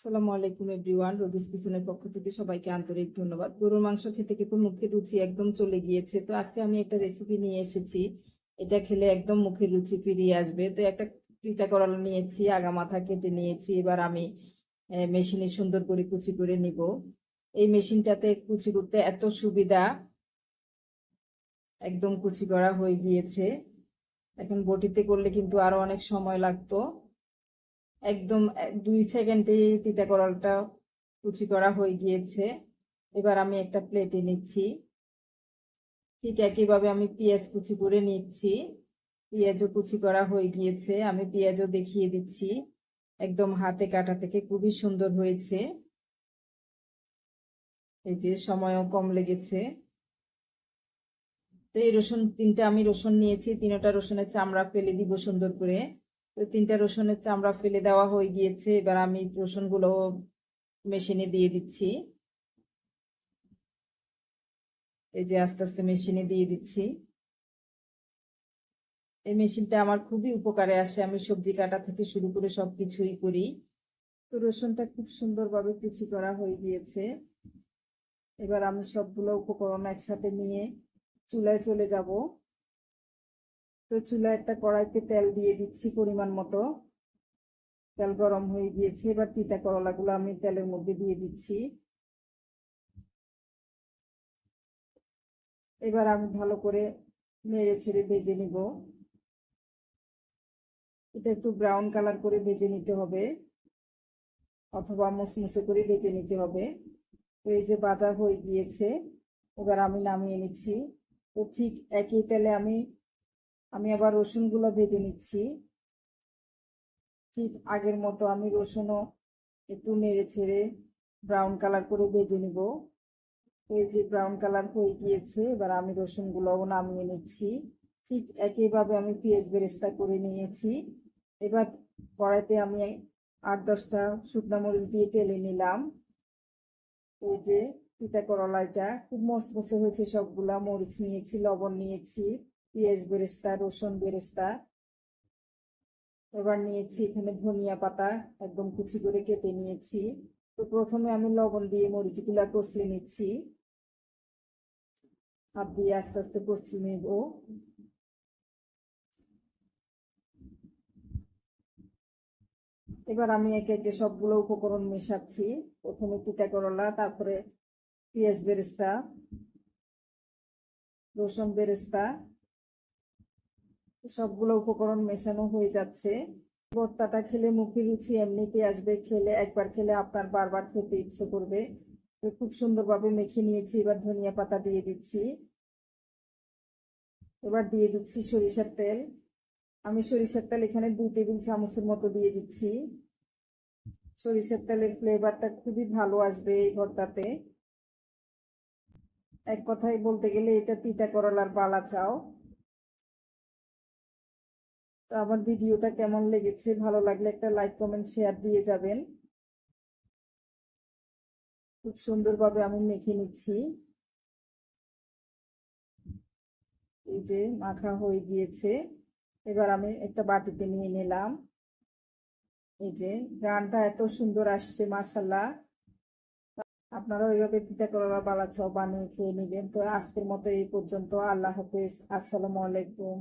আসসালামু আলাইকুম everyone Rosie's কিচেনের পক্ষ থেকে সবাইকে আন্তরিক ধন্যবাদ। গরুর মাংস খেতে খেতে মুখে রুচি একদম চলে গিয়েছে। তো আজকে আমি একটা রেসিপি নিয়ে এসেছি। এটা খেলে একদম মুখে রুচি ফিরিয়ে আসবে। তো একটা তিতা করলা নিয়েছি, আগা মাথা কেটে নিয়েছি। এবার আমি মেশিনে সুন্দর করে কুচি করে নিব। এই মেশিনটাতে কুচি করতে এত সুবিধা। একদম কুচি করা হয়ে গিয়েছে। এখন বটিতে করলে কিন্তু আরও অনেক সময় লাগতো। একদম দুই সেকেন্ডে তিতা করলটা কুচি করা হয়ে গিয়েছে। এবার আমি একটা প্লেটে নিচ্ছি। ঠিক একইভাবে আমি পেঁয়াজ কুচি করে নিচ্ছি। পেঁয়াজও কুচি করা হয়ে গিয়েছে। আমি পেঁয়াজও দেখিয়ে দিচ্ছি। একদম হাতে কাটা থেকে খুবই সুন্দর হয়েছে। এই যে সময়ও কম লেগেছে। তো এই রসুন, তিনটা আমি রসুন নিয়েছি। তিনটা রসুনের চামড়া ফেলে দিব সুন্দর করে। তো তিনটা রসুনের চামড়া ফেলে দেওয়া হয়ে গিয়েছে। এবার আমি রসুনগুলো মেশিনে দিয়ে দিচ্ছি। এই যে আস্তে আস্তে মেশিনে দিয়ে দিচ্ছি। এই মেশিনটা আমার খুবই উপকারে আসে। আমি সবজি কাটা থেকে শুরু করে সবকিছুই করি। তো রসুনটা খুব সুন্দরভাবে কুচি করা হয়ে গিয়েছে। এবার আমি সবগুলো উপকরণ একসাথে নিয়ে চুলায় চলে যাব। তো চুলা একটা কড়াইতে তেল দিয়ে দিচ্ছি পরিমাণ মতো। তেল গরম হয়ে গিয়েছে, এবার তিতা করলাগুলো আমি তেলের মধ্যে দিয়ে দিচ্ছি। এবার আমি ভালো করে নেড়ে ছেড়ে ভেজে নিব। এটা একটু ব্রাউন কালার করে ভেজে নিতে হবে, অথবা মুসমুসে করে ভেজে নিতে হবে। তো এই যে ভাজা হয়ে গিয়েছে, এবার আমি নামিয়ে নিচ্ছি। তো ঠিক একই তেলে আমি আমি আবার রসুনগুলো ভেজে নিচ্ছি। ঠিক আগের মতো আমি রসুনও একটু নেড়ে ছেড়ে ব্রাউন কালার করে ভেজে নিব। এই যে ব্রাউন কালার হয়ে গিয়েছে, এবার আমি রসুনগুলোও নামিয়ে নিচ্ছি। ঠিক একইভাবে আমি পেঁয়াজ বেরেস্তা করে নিয়েছি। এবার কড়াইতে আমি আট দশটা শুকনো মরিচ দিয়ে টেলে নিলাম। এই যে তিতা করলা এটা, খুব মসমসে হয়েছে সবগুলা, মরিচ নিয়েছি, লবণ নিয়েছি। পেঁয়াজ বেরেস্তা, রসুন বেরেস্তা। এবার নিয়েছি এখানে ধনিয়া পাতা, একদম কুচি করে কেটে নিয়েছি। তো প্রথমে আমি লবণ দিয়ে মরিচগুলা কষিয়ে নিচ্ছি। হাত দিয়ে আস্তে আস্তে কষিয়ে নেব। এবার আমি একে একে সবগুলো উপকরণ মেশাচ্ছি। প্রথমে তিতা করলা তারপরে পেঁয়াজ বেরেস্তা, রসুন বেরেস্তা সবগুলো উপকরণ মেশানো হয়ে যাচ্ছে। ভর্তাটা খেলে মুখে রুচি এমনিতে আসবে। খেলে, একবার খেলে আপনার বারবার খেতে ইচ্ছে করবে। খুব সুন্দরভাবে মেখে নিয়েছি। এবার ধনিয়া পাতা দিয়ে দিচ্ছি। এবার দিয়ে দিচ্ছি সরিষার তেল। আমি সরিষার তেল এখানে দুই টেবিল চামচের মতো দিয়ে দিচ্ছি। সরিষার তেলের ফ্লেভারটা খুবই ভালো আসবে এই ভর্তাতে। এক কথায় বলতে গেলে এটা তিতা করলার বালা চাও। তো আমার ভিডিওটা কেমন লেগেছে, ভালো লাগলে একটা লাইক কমেন্ট শেয়ার দিয়ে যাবেন। খুব সুন্দরভাবে আমি মেখে নিচ্ছি। এই যে মাখা হয়ে গিয়েছে, এবার আমি একটা বাটিতে নিয়ে নিলাম। এই যে গানটা এত সুন্দর আসছে মাসাল্লাহ আপনারা ওইভাবে পিঠা করলা বালাচাও বানিয়ে খেয়ে নেবেন। তো আজকের মতো এই পর্যন্ত, আল্লাহ হাফেজ, আসসালামু আলাইকুম।